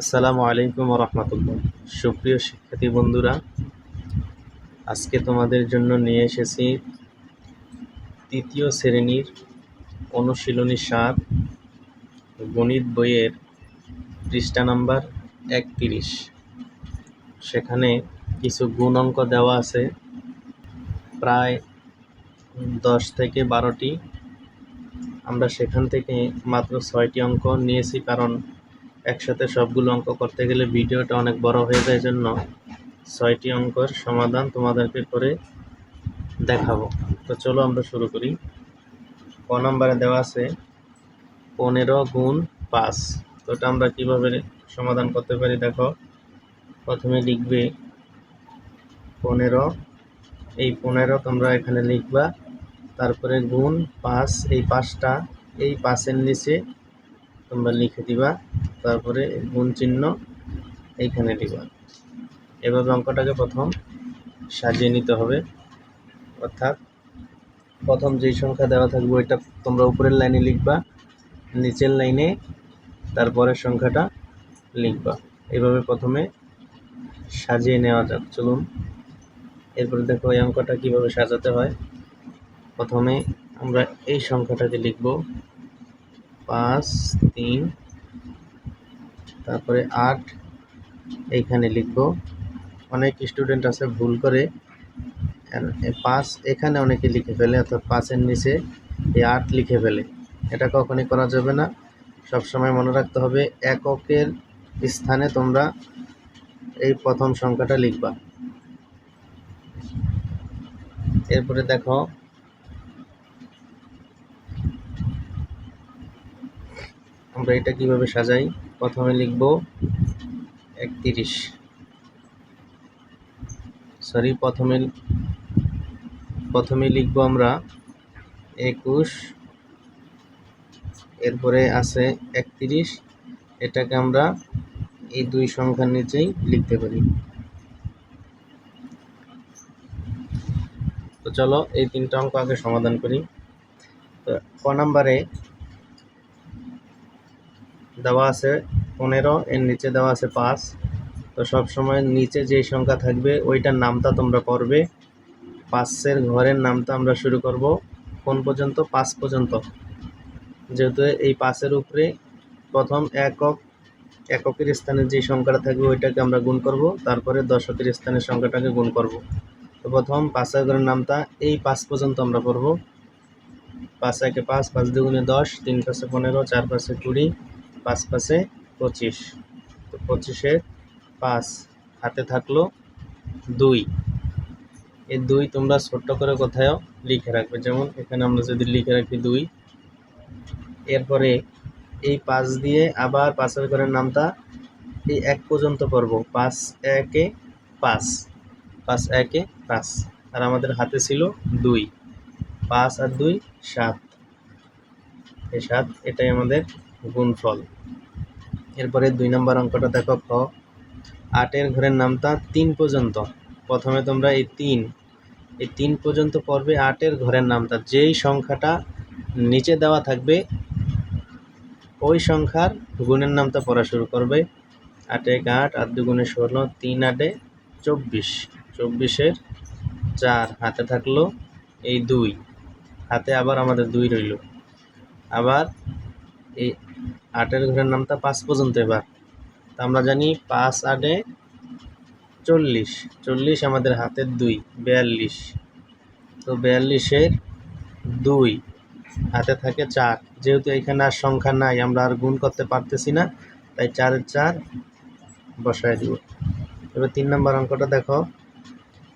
আসসালামু আলাইকুম রহমতুল্লাহ। সুপ্রিয় শিক্ষার্থী বন্ধুরা, আজকে তোমাদের জন্য নিয়ে এসেছি তৃতীয় শ্রেণির অনুশীলনী সাত, গণিত বইয়ের পৃষ্ঠা নাম্বার একত্রিশ। সেখানে কিছু গুণ অঙ্ক দেওয়া আছে, প্রায় দশ থেকে বারোটি। আমরা সেখান থেকে মাত্র ছয়টি অঙ্ক নিয়েছি, কারণ একসাথে সবগুলো অঙ্ক করতে গেলে ভিডিওটা অনেক বড় হয়ে যায় জন্য ছয়টি অঙ্কর সমাধান তোমাদেরকে করে দেখাবো। তো চলো আমরা শুরু করি। ক নম্বরে দেওয়া আছে পনেরো গুণ পাঁচ। তো এটা আমরা কীভাবে সমাধান করতে পারি দেখো। প্রথমে লিখবে পনেরো। এই পনেরো তোমরা এখানে লিখবা। তারপরে গুণ পাঁচ, এই পাঁচটা, এই পাঁচের নিচে তোমরা লিখে দিবা, তারপরে গুণ চিহ্ন এইখানে দিবা। এভাবে অঙ্কটাকে প্রথম সাজিয়ে নিতে হবে। অর্থাৎ প্রথম যেই সংখ্যা দেওয়া থাকবে, ওইটা তোমরা উপরের লাইনে লিখবা, নিচের লাইনে তারপরের সংখ্যাটা লিখবা। এভাবে প্রথমে সাজিয়ে নেওয়া যাক। চলুন, এরপরে দেখো এই অঙ্কটা কীভাবে সাজাতে হয়। প্রথমে আমরা এই সংখ্যাটাকে লিখব। পাঁচ, তিন, তারপরে আট, এইখানে লিখব। অনেক স্টুডেন্ট আছে, ভুল করে। পাঁচ, এখানে অনেকে লিখে ফেলে, অর্থাৎ পাঁচের নিচে এই আট লিখে ফেলে। এটা কখনই করা যাবে না। সবসময় মনে রাখতে হবে, এককের স্থানে তোমরা এই প্রথম সংখ্যাটা লিখবা। এরপরে দেখো আমরা এটা কীভাবে সাজাই? প্রথমে লিখব একত্রিশ। সরি প্রথমে প্রথমে লিখব আমরা একুশ। এরপরে আছে একত্রিশ। এটাকে আমরা এই দুই সংখ্যার নিচেই লিখতে পারি। তো চলো এই তিনটা অঙ্ক আগে সমাধান করি। তো ক নাম্বারে দেওয়া আছে পনেরো, এর নিচে দেওয়া আছে পাঁচ। তো সব সময় নিচে যেই সংখ্যা থাকবে, ওইটার নামটা তোমরা করবে। পাঁচের ঘরের নামটা আমরা শুরু করব। কোন পর্যন্ত? পাঁচ পর্যন্ত। যেহেতু এই পাঁচের উপরে প্রথম একক, এককের স্থানে যে সংখ্যাটা থাকবে, ওইটাকে আমরা গুণ করব। তারপরে দশকের স্থানের সংখ্যাটাকে গুণ করব। তো প্রথম পাঁচের ঘরের নামটা এই পাঁচ পর্যন্ত আমরা করব। পাঁচ একে পাঁচ পাঁচ দুগুণে দশ, তিন পাশে পনেরো, চার পাশে কুড়ি পাঁচ পাশে পঁচিশ। তো পঁচিশে পাঁচ। হাতে থাকল দুই। এই দুই তোমরা ছোট্ট করে কোথাও লিখে রাখবে। যেমন এখানে আমরা যদি লিখে রাখি দুই, এরপরে এই পাঁচ দিয়ে আবার পাঁচের ঘরের নামটা এই এক পর্যন্ত পড়ব। পাঁচ একে পাঁচ। পাঁচ একে পাঁচ। আর আমাদের হাতে ছিল দুই। পাঁচ আর দুই, সাত। এই সাত, এটাই আমাদের গুণফল এরপরে দুই নম্বর অঙ্কটা দেখো খ আটের ঘরের নামটা তিন পর্যন্ত। প্রথমে তোমরা এই তিন এই তিন পর্যন্ত পড়বে আটের ঘরের নামটা। যেই সংখ্যাটা নিচে দেওয়া থাকবে, ওই সংখ্যার গুণের নামটা পড়া শুরু করবে। আট এক আট আট দুগুণে ষোলো, তিন আটে চব্বিশ। চব্বিশের চার হাতে থাকল এই দুই। হাতে আবার আমাদের দুই রইল। আবার এই আটের ঘরের নামটা পাঁচ পর্যন্ত এবার। তা আমরা জানি পাঁচ, আটে চল্লিশ। চল্লিশ আমাদের হাতের দুই, বিয়াল্লিশ। তো বিয়াল্লিশের দুই, হাতে থাকে চার। যেহেতু এখানে আর সংখ্যা নাই, আমরা আর গুণ করতে পারতেছি না, তাই চারের চার বসায় দিব। এবার তিন নম্বর অঙ্কটা দেখো।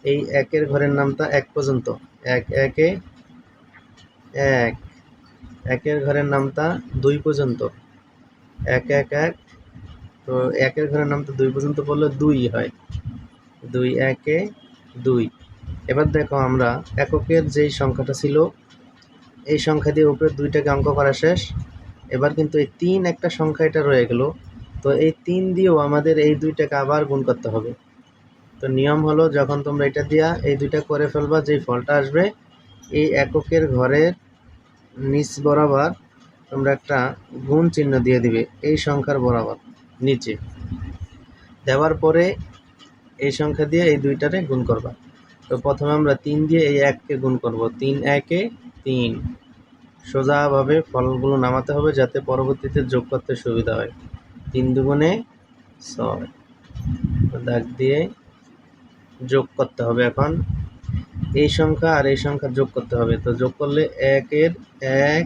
এই একের ঘরের নামটা এক পর্যন্ত। এক, একে এক। একের ঘরের নামটা দুই পর্যন্ত। এক এক এক। তো একের ঘরের নাম তো দুই পর্যন্ত পড়লে দুই হয়। দুই, একে, দুই। এবার দেখো আমরা এককের যেই সংখ্যাটা ছিল, এই সংখ্যা দিয়ে উপরে দুইটাকে অঙ্ক করা শেষ। এবার কিন্তু এই তিন একটা সংখ্যা এটা রয়ে গেল। তো এই তিন দিয়েও আমাদের এই দুইটাকে আবার গুণ করতে হবে। তো নিয়ম হলো, যখন তোমরা এটা দিয়া এই দুইটা করে ফেলবা, যেই ফলটা আসবে, এই এককের ঘরের নিচ বরাবর তোমরা একটা গুণ চিহ্ন দিয়ে দিবে, এই সংখ্যার বরাবর, নিচে। দেওয়ার পরে এই সংখ্যা দিয়ে এই দুইটারে গুণ করবা। তো প্রথমে আমরা তিন দিয়ে এই এককে গুণ করব। তিন, একে তিন। সোজাভাবে ফলগুলো নামাতে হবে যাতে পরবর্তীতে যোগ করতে সুবিধা হয়। তিন দুগুণে ছয়। দাগ দিয়ে যোগ করতে হবে এখন। এই সংখ্যা আর এই সংখ্যা যোগ করতে হবে। তো যোগ করলে একের এক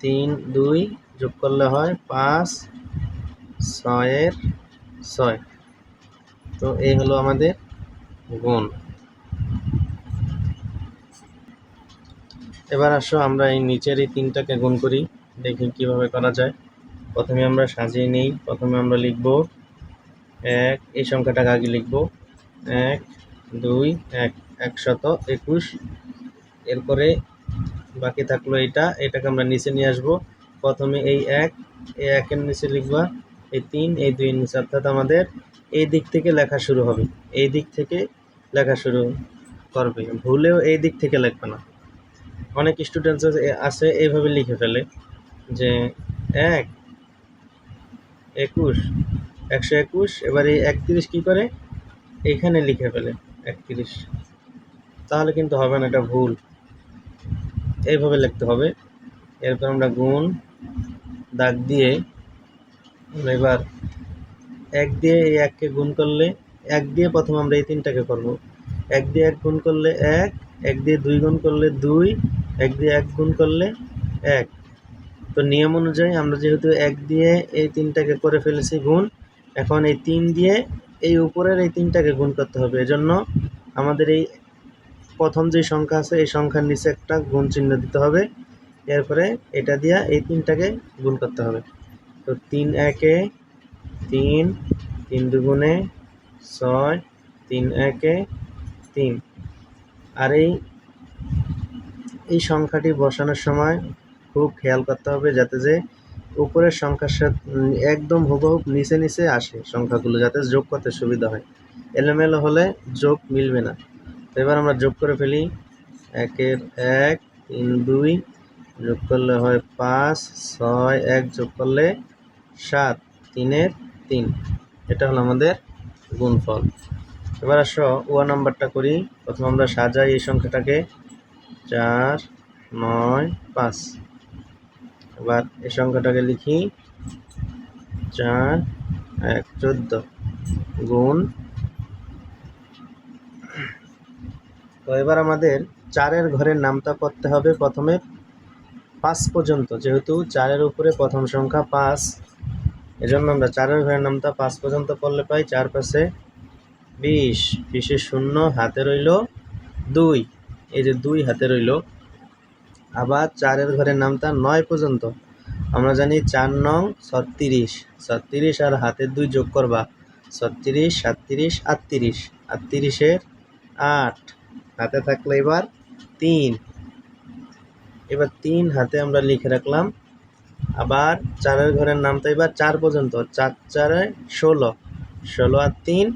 তিন, দুই যোগ করলে হয় পাঁচ, ছয়ের ছয়। তো এই হলো আমাদের গুণ। এবার আসো আমরা এই নিচের এই তিনটাকে গুণ করি, দেখি কীভাবে করা যায়। প্রথমে আমরা সাজিয়ে নিই, প্রথমে আমরা লিখব এক, এই সংখ্যাটাকে আগে লিখব। এক, দুই, এক, একশত একুশ। এরপরে বাকি থাকল এটা এটাকে আমরা নিচে নিয়ে আসব। প্রথমে এই এক এই একের নিচে লিখবা, এই তিন, এই দুই নিচে, অর্থাৎ আমাদের এই দিক থেকে লেখা শুরু হবে। এই দিক থেকে লেখা শুরু করবে। ভুলেও এই দিক থেকে লিখবে না। অনেক স্টুডেন্টস আছে এইভাবে লিখে ফেলে যে এক, একুশ, একশো একুশ, এবার এই একত্রিশ কী করে? এইখানে লিখে ফেলে একত্রিশ। তাহলে কিন্তু হবে না, এটা ভুল। এইভাবে লিখতে হবে। এরপর আমরা গুণ, দাগ দিয়ে আমরা এবার এক দিয়ে এই এককে গুণ করলে এক দিয়ে প্রথম আমরা এই তিনটাকে করব। এক দিয়ে এক গুণ করলে এক এক দিয়ে দুই গুণ করলে দুই, এক দিয়ে এক গুণ করলে এক। তো নিয়ম অনুযায়ী আমরা যেহেতু এক দিয়ে এই তিনটাকে করে ফেলেছি গুণ, এখন এই তিন দিয়ে এই উপরের এই তিনটাকে গুণ করতে হবে। এজন্য আমাদের এই প্রথম যে সংখ্যা আছে, এই সংখ্যার নিচে একটা গুণ চিহ্ন দিতে হবে। এরপরে এটা দিয়া এই তিনটাকে গুণ করতে হবে। তো তিন একে তিন তিন দুগুণে ছয়, তিন একে তিন। আর এই এই সংখ্যাটি বসানোর সময় খুব খেয়াল করতে হবে যাতে যে উপরের সংখ্যার সাথে একদম হুবহুব নিচে নিচে আসে সংখ্যাগুলো, যাতে যোগ করতে সুবিধা হয়। এলোমেলো হলে যোগ মিলবে না। এবার আমরা যোগ করে ফেলি। একের এক, তিন, দুই, যোগ করলে হয় পাঁচ, ছয়, এক যোগ করলে সাত, তিনের তিন। এটা হলো আমাদের গুণফল। এবার আসো ওয়া নাম্বারটা করি। প্রথমে আমরা সাজাই এই সংখ্যাটাকে। চার, নয়, পাঁচ। এবার এই সংখ্যাটাকে লিখি। চার, এক, চোদ্দ। গুণ তো এবার আমাদের চারের ঘরের নামটা করতে হবে প্রথমে পাঁচ পর্যন্ত, যেহেতু চারের উপরে প্রথম সংখ্যা পাঁচ। এজন্য আমরা চারের ঘরের নামটা পাঁচ পর্যন্ত করলে পাই চার পাশে বিশ। বিশে শূন্য, হাতে রইল দুই। এই যে দুই হাতে রইল। আবার চারের ঘরের নামটা নয় পর্যন্ত। আমরা জানি চার নং ছত্রিশ। ছত্রিশ আর হাতের দুই যোগ করবা। ছত্রিশ, সাতত্রিশ, আটত্রিশ। আটত্রিশের আট। হাতে থাকলে এবার তিন। এবার তিন হাতে আমরা লিখে রাখলাম। আবার চারের ঘরের নামটা এবার চার পর্যন্ত। চার চারে ষোলো। ষোলো আর তিন,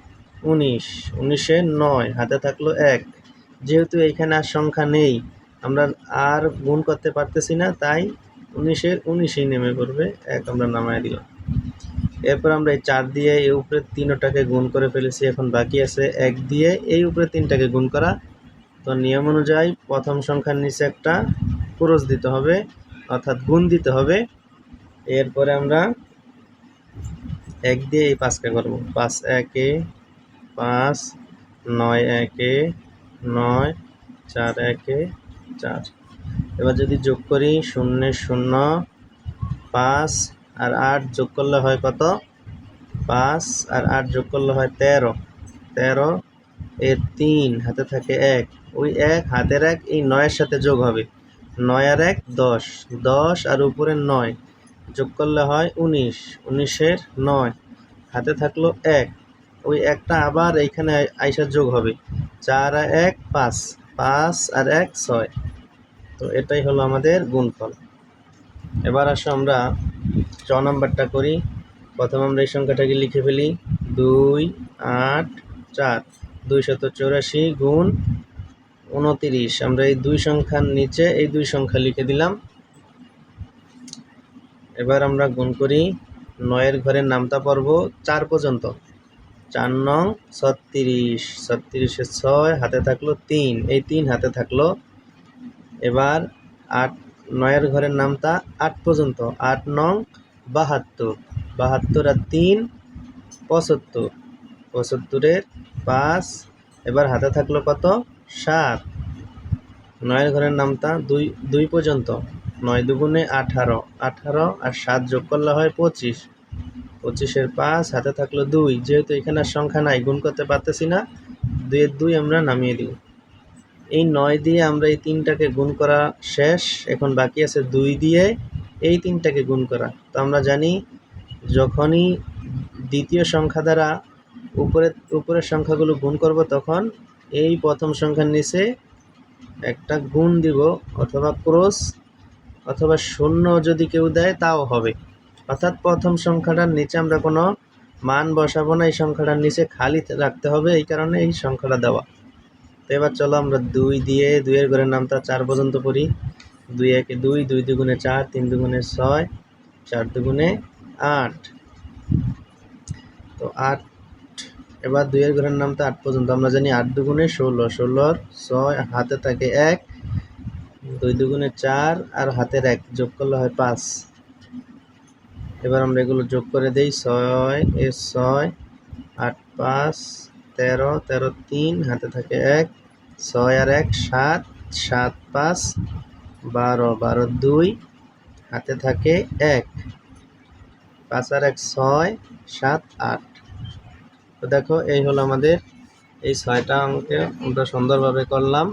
উনিশ। উনিশে নয়, হাতে থাকল এক। যেহেতু এইখানে আর সংখ্যা নেই, আমরা আর গুণ করতে পারতেছি না, তাই উনিশের উনিশেই নেমে পড়বে, এক আমরা নামায় দিলাম। এরপর আমরা এই চার দিয়ে এই উপরে তিনটাকে গুণ করে ফেলেছি, এখন বাকি আছে এক দিয়ে এই উপরে তিনটাকে গুণ করা তো নিয়ম অনুযায়ী প্রথম সংখ্যার নিচে একটা ক্রস দিতে হবে, অর্থাৎ গুণ দিতে হবে। এরপরে আমরা এক দিয়ে এই পাঁচকে করব। পাঁচ একে, পাঁচ, নয় একে, নয়, চার একে, চার। এবার যদি যোগ করি শূন্য শূন্য, পাঁচ আর আট যোগ করলে হয় কত? পাঁচ আর আট যোগ করলে হয় তেরো। তেরো এর তিন হাতে থাকে এক। ওই এক, হাতের এক, এই নয়ের সাথে যোগ হবে। নয় আর এক, দশ। দশ আর উপরে নয়। যোগ করলে হয় উনিশ। উনিশের নয়। হাতে থাকল এক। ওই একটা আবার এইখানে আইসার যোগ হবে। চার আর এক, পাঁচ। পাঁচ আর এক, ছয়। তো এটাই হলো আমাদের গুণফল। এবার আসো আমরা চ নাম্বারটা করি। প্রথম আমরা এই সংখ্যাটাকে লিখে ফেলি। দুই, আট, চার। দুইশত চৌরাশি গুণ উনতিরিশ। আমরা এই দুই সংখ্যার নিচে এই দুই সংখ্যা লিখে দিলাম। এবার আমরা গুণ করি, নয়ের ঘরের নামতা পড়ব চার পর্যন্ত। চার নং ছত্রিশ। ছত্রিশে ছয় হাতে থাকল তিন। এই তিন হাতে থাকল এবার আট, নয়ের ঘরের নামতা আট পর্যন্ত। আট নং বাহাত্তর। বাহাত্তর আর তিন পঁচাত্তর। পঁচাত্তরের পাঁচ, এবার হাতে থাকল কত? সাত। নয়ের ঘরের নামতা দুই দুই পর্যন্ত। নয় দুগুণে আঠারো। আঠারো আর সাত যোগ করলে হয় পঁচিশ। পঁচিশের পাঁচ, হাতে থাকল দুই। যেহেতু এখানে সংখ্যা নাই, গুণ করতে পারতেছি না, দুইয়ের দুই আমরা নামিয়ে দিই। এই নয় দিয়ে আমরা এই তিনটাকে গুণ করা শেষ। এখন বাকি আছে দুই দিয়ে এই তিনটাকে গুণ করা। তো আমরা জানি যখনই দ্বিতীয় সংখ্যা দ্বারা উপরে, উপরের সংখ্যাগুলো গুণ করব তখন এই প্রথম সংখ্যার নিচে একটা গুণ দিব অথবা ক্রস অথবা শূন্য যদি কেউ দেয় তাও হবে। অর্থাৎ প্রথম সংখ্যাটার নিচে আমরা কোনো মান বসাবো না, এই সংখ্যাটার নিচে খালি রাখতে হবে, এই কারণে এই সংখ্যাটা দেওয়া। তো এবার চলো আমরা দুই দিয়ে দুইয়ের ঘরের নামটা চার পর্যন্ত পড়ি। দুই একে দুই দুই দুগুণে চার, তিন দুগুণে ছয়, চার দুগুণে আট। তো আট এবার দুইয়ের ঘরের নামটা আট পর্যন্ত, আমরা জানি আট দুগুণে ষোলো, ষোলোর ছয়, হাতে থাকে এক, দুই দুগুণে চার আর হাতের এক, যোগ করলে হয় পাঁচ। এবার আমরা এগুলো যোগ করে দেই, ছয়, এ ছয়, আট পাঁচ, তেরো তেরো তিন, হাতে থাকে এক, ছয় আর এক, সাত সাত পাঁচ, বারো বারো দুই, হাতে থাকে এক, পাঁচ আর এক ছয়, সাত আট। দেখো এই হলো আমাদের এই ছয়টা অঙ্কে আমরা সুন্দরভাবে করলাম।